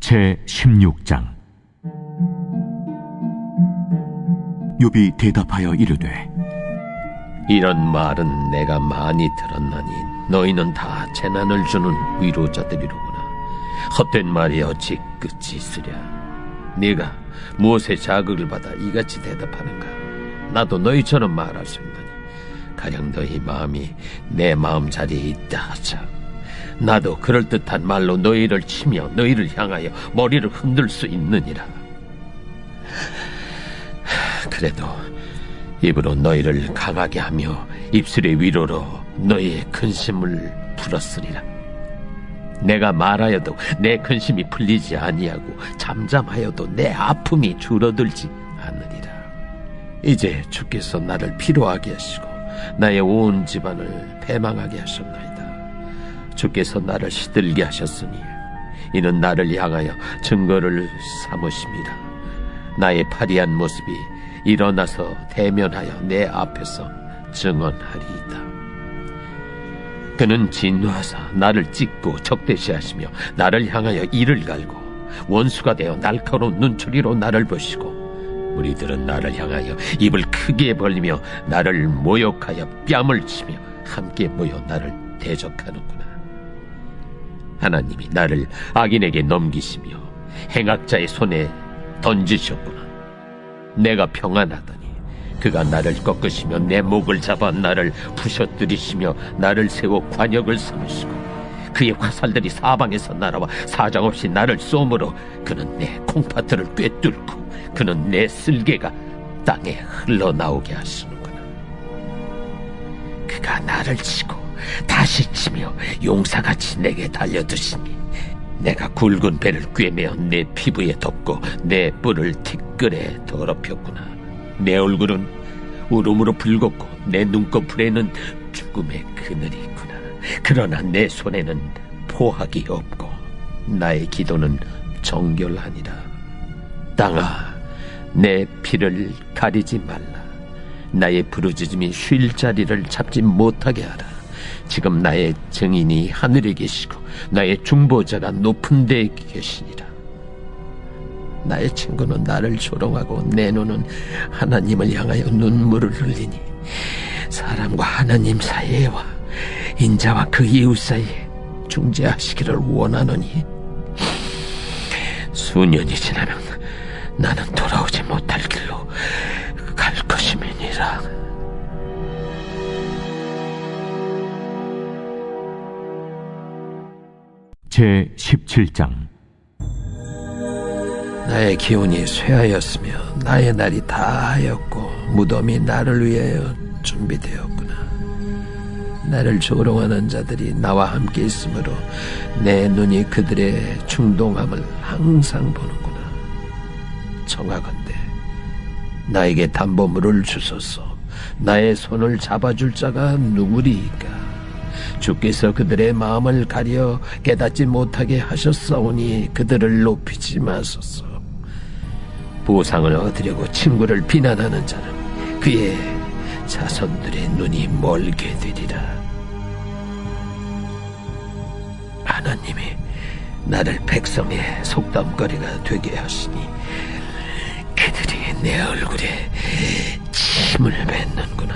6제 16장 욥이 대답하여 이르되 이런 말은 내가 많이 들었나니 너희는 다 재난을 주는 위로자들이로구나. 헛된 말이 어찌 끝이 있으랴. 네가 무엇에 자극을 받아 이같이 대답하는가? 나도 너희처럼 말할 수 있나니 가령 너희 마음이 내 마음 자리에 있다 하자. 나도 그럴듯한 말로 너희를 치며 너희를 향하여 머리를 흔들 수 있느니라. 그래도 입으로 너희를 강하게 하며 입술의 위로로 너희의 근심을 풀었으리라. 내가 말하여도 내 근심이 풀리지 아니하고 잠잠하여도 내 아픔이 줄어들지 않으리라. 이제 주께서 나를 피로하게 하시고 나의 온 집안을 패망하게 하셨나이다. 주께서 나를 시들게 하셨으니 이는 나를 향하여 증거를 삼으심이라. 나의 파리한 모습이 일어나서 대면하여 내 앞에서 증언하리이다. 그는 진노하사 나를 찢고 적대시하시며 나를 향하여 이를 갈고 원수가 되어 날카로운 눈초리로 나를 보시고 우리들은 나를 향하여 입을 크게 벌리며 나를 모욕하여 뺨을 치며 함께 모여 나를 대적하는구나. 하나님이 나를 악인에게 넘기시며 행악자의 손에 던지셨구나. 내가 평안하더니 그가 나를 꺾으시며 내 목을 잡아 나를 부셔뜨리시며 나를 세워 관역을 삼으시고 그의 화살들이 사방에서 날아와 사정없이 나를 쏘므로 그는 내 콩팥들을 꿰뚫고 그는 내 쓸개가 땅에 흘러나오게 하시는구나 그가 나를 치고 다시 치며 용사같이 내게 달려드시니 내가 굵은 배를 꿰매어 내 피부에 덮고 내 뿔을 티끌에 더럽혔구나. 내 얼굴은 울음으로 붉었고 내 눈꺼풀에는 죽음의 그늘이 있구나. 그러나 내 손에는 포악이 없고 나의 기도는 정결하니라. 땅아, 내 피를 가리지 말라. 나의 부르짖음이 쉴 자리를 잡지 못하게 하라. 지금 나의 증인이 하늘에 계시고 나의 중보자가 높은 데에 계시니라. 나의 친구는 나를 조롱하고 내 눈은 하나님을 향하여 눈물을 흘리니 사람과 하나님 사이에와 인자와 그 이웃 사이에 중재하시기를 원하노니 수년이 지나면 나는 돌아오지 못할 길로 갈 것임이니라. 제 17장 나의 기운이 쇠하였으며 나의 날이 다하였고 무덤이 나를 위하여 준비되었구나. 나를 조롱하는 자들이 나와 함께 있으므로 내 눈이 그들의 충동함을 항상 보는구나. 청하건대 나에게 담보물을 주소서. 나의 손을 잡아줄 자가 누구리이까? 주께서 그들의 마음을 가려 깨닫지 못하게 하셨사오니 그들을 높이지 마소서. 보상을 얻으려고 친구를 비난하는 자는 그의 자손들의 눈이 멀게 되리라. 하나님이 나를 백성의 속담거리가 되게 하시니 그들이 내 얼굴에 침을 뱉는구나.